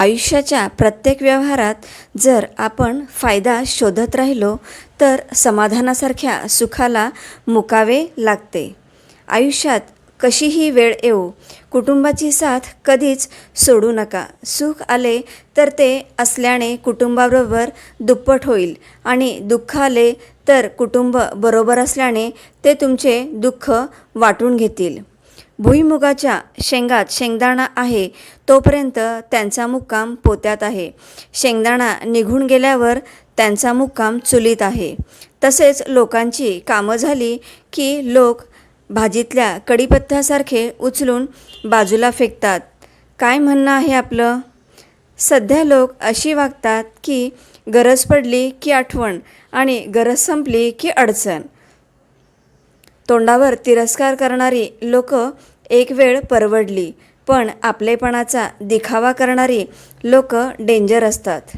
आयुष्याच्या प्रत्येक व्यवहारात जर आपण फायदा शोधत राहिलो तर समाधानासारख्या सुखाला मुकावे लागते. आयुष्यात कशीही वेळ येऊ कुटुंबाची साथ कधीच सोडू नका. सुख आले तर ते असल्याने कुटुंबाबरोबर दुप्पट होईल आणि दुःख आले तर कुटुंब बरोबर असल्याने ते तुमचे दुःख वाटून घेतील. भुईमुगाच्या शेंगात शेंगदाणा आहे तोपर्यंत त्यांचा मुक्काम पोत्यात आहे. शेंगदाणा निघून गेल्यावर त्यांचा मुक्काम चुलीत आहे. तसेच लोकांची कामं झाली की लोक भाजीतल्या कडीपत्त्यासारखे उचलून बाजूला फेकतात. काय म्हणणं आहे आपलं? सध्या लोक अशी वागतात की गरज पडली की आठवण आणि गरज संपली की अडचण. तोंडावर तिरस्कार करणारी लोक एक वेळ परवडली पण आपलेपणाचा दिखावा करणारी लोक डेंजर असतात.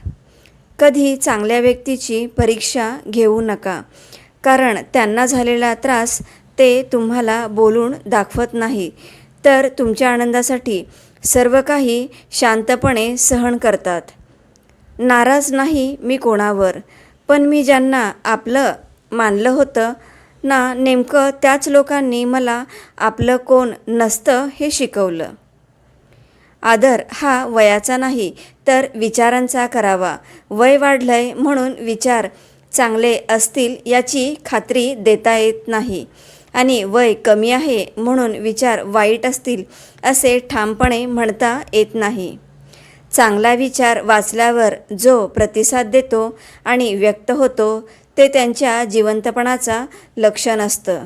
कधी चांगल्या व्यक्तीची परीक्षा घेऊ नका कारण त्यांना झालेला त्रास ते तुम्हाला बोलून दाखवत नाही. तर तुमच्या आनंदासाठी सर्व काही शांतपणे सहन करतात. नाराज नाही मी कोणावर पण मी ज्यांना आपलं मानलं होतं ना नेमकं त्याच लोकांनी मला आपलं कोण नसतं हे शिकवलं. आदर हा वयाचा नाही तर विचारांचा करावा. वय वाढलंय म्हणून विचार चांगले असतील याची खात्री देता येत नाही. आणि वय कमी आहे म्हणून विचार वाईट असतील असे ठामपणे म्हणता येत नाही. चांगला विचार वाचल्यावर जो प्रतिसाद देतो आणि व्यक्त होतो ते त्यांच्या जिवंतपणाचा लक्षण असतं.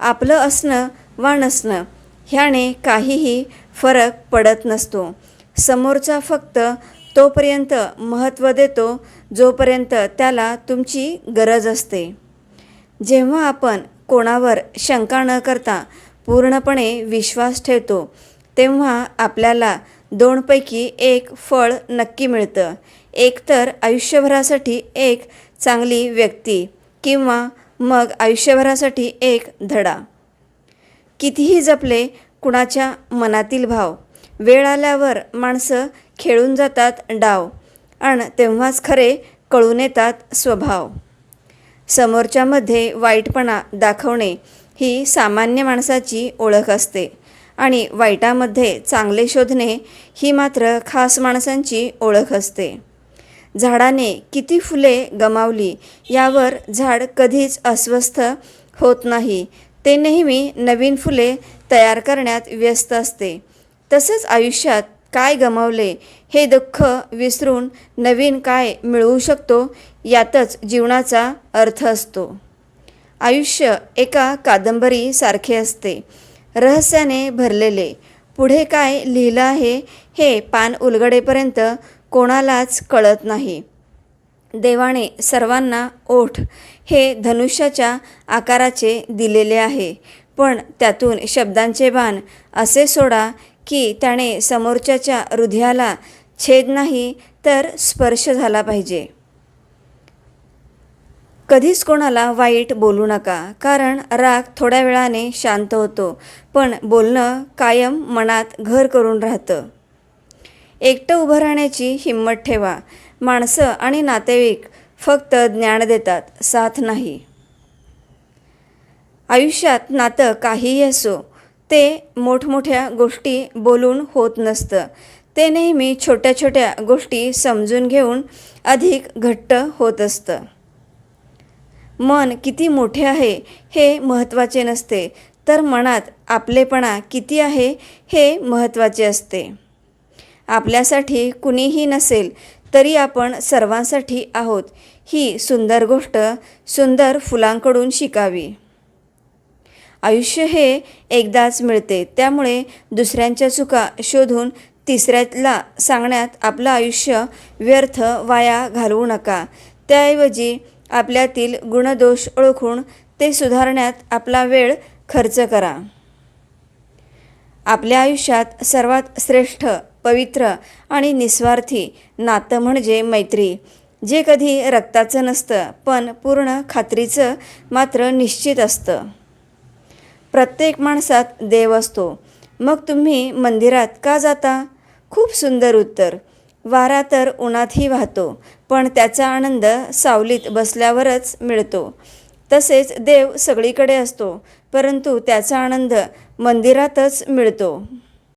आपलं असणं वा नसणं ह्याने काहीही फरक पडत नसतो. समोरचा फक्त तोपर्यंत महत्त्व देतो जोपर्यंत त्याला तुमची गरज असते. जेव्हा आपण कोणावर शंका न करता पूर्णपणे विश्वास ठेवतो तेव्हा आपल्याला दोनपैकी एक फळ नक्की मिळतं. एक तर आयुष्यभरासाठी एक चांगली व्यक्ती किंवा मग आयुष्यभरासाठी एक धडा. कितीही जपले कुणाच्या मनातील भाव. वेळ आल्यावर माणसं खेळून जातात डाव आणि तेव्हाच खरे कळून येतात स्वभाव. समोरच्यामध्ये वाईटपणा दाखवणे ही सामान्य माणसाची ओळख असते. आणि वाईटामध्ये चांगले शोधणे ही मात्र खास माणसांची ओळख असते. झाडाने किती फुले गमावली यावर झाड कधीच अस्वस्थ होत नाही. ते नेहमी नवीन फुले तयार करण्यात व्यस्त असते. तसंच आयुष्यात काय गमावले हे दुःख विसरून नवीन काय मिळवू शकतो यातच जीवनाचा अर्थ असतो. आयुष्य एका कादंबरीसारखे असते. रहस्याने भरलेले. पुढे काय लिहिलं आहे हे पान उलगडेपर्यंत कोणालाच कळत नाही. देवाने सर्वांना ओठ हे धनुष्याच्या आकाराचे दिलेले आहे. पण त्यातून शब्दांचे बाण असे सोडा की त्याने समोरच्याच्या हृदयाला छेद नाही तर स्पर्श झाला पाहिजे. कधीच कोणाला वाईट बोलू नका कारण राग थोड्या वेळाने शांत होतो पण बोलणं कायम मनात घर करून राहतं. एकटं उभं राहण्याची हिंमत ठेवा. माणसं आणि नातेवाईक फक्त ज्ञान देतात साथ नाही. आयुष्यात नातं काहीही असो ते मोठमोठ्या गोष्टी बोलून होत नसतं. ते नेहमी छोट्या छोट्या गोष्टी समजून घेऊन अधिक घट्ट होत असतं. मन किती मोठे आहे हे महत्त्वाचे नसते तर मनात आपलेपणा किती आहे हे महत्त्वाचे असते. आपल्यासाठी कुणीही नसेल तरी आपण सर्वांसाठी आहोत ही सुंदर गोष्ट सुंदर फुलांकडून शिकावी. आयुष्य हे एकदाच मिळते त्यामुळे दुसऱ्यांच्या चुका शोधून तिसऱ्याला सांगण्यात आपलं आयुष्य व्यर्थ वाया घालवू नका. त्याऐवजी आपल्यातील गुणदोष ओळखून ते सुधारण्यात आपला वेळ खर्च करा. आपल्या आयुष्यात सर्वात श्रेष्ठ पवित्र आणि निस्वार्थी नातं म्हणजे मैत्री जे कधी रक्ताचं नसतं पण पूर्ण खात्रीचं मात्र निश्चित असतं. प्रत्येक माणसात देव असतो. मग तुम्ही मंदिरात का जाता? खूप सुंदर उत्तर. वारा तर उन्हातही वाहतो पण त्याचा आनंद सावलीत बसल्यावरच मिळतो. तसेच देव सगळीकडे असतो परंतु त्याचा आनंद मंदिरातच मिळतो.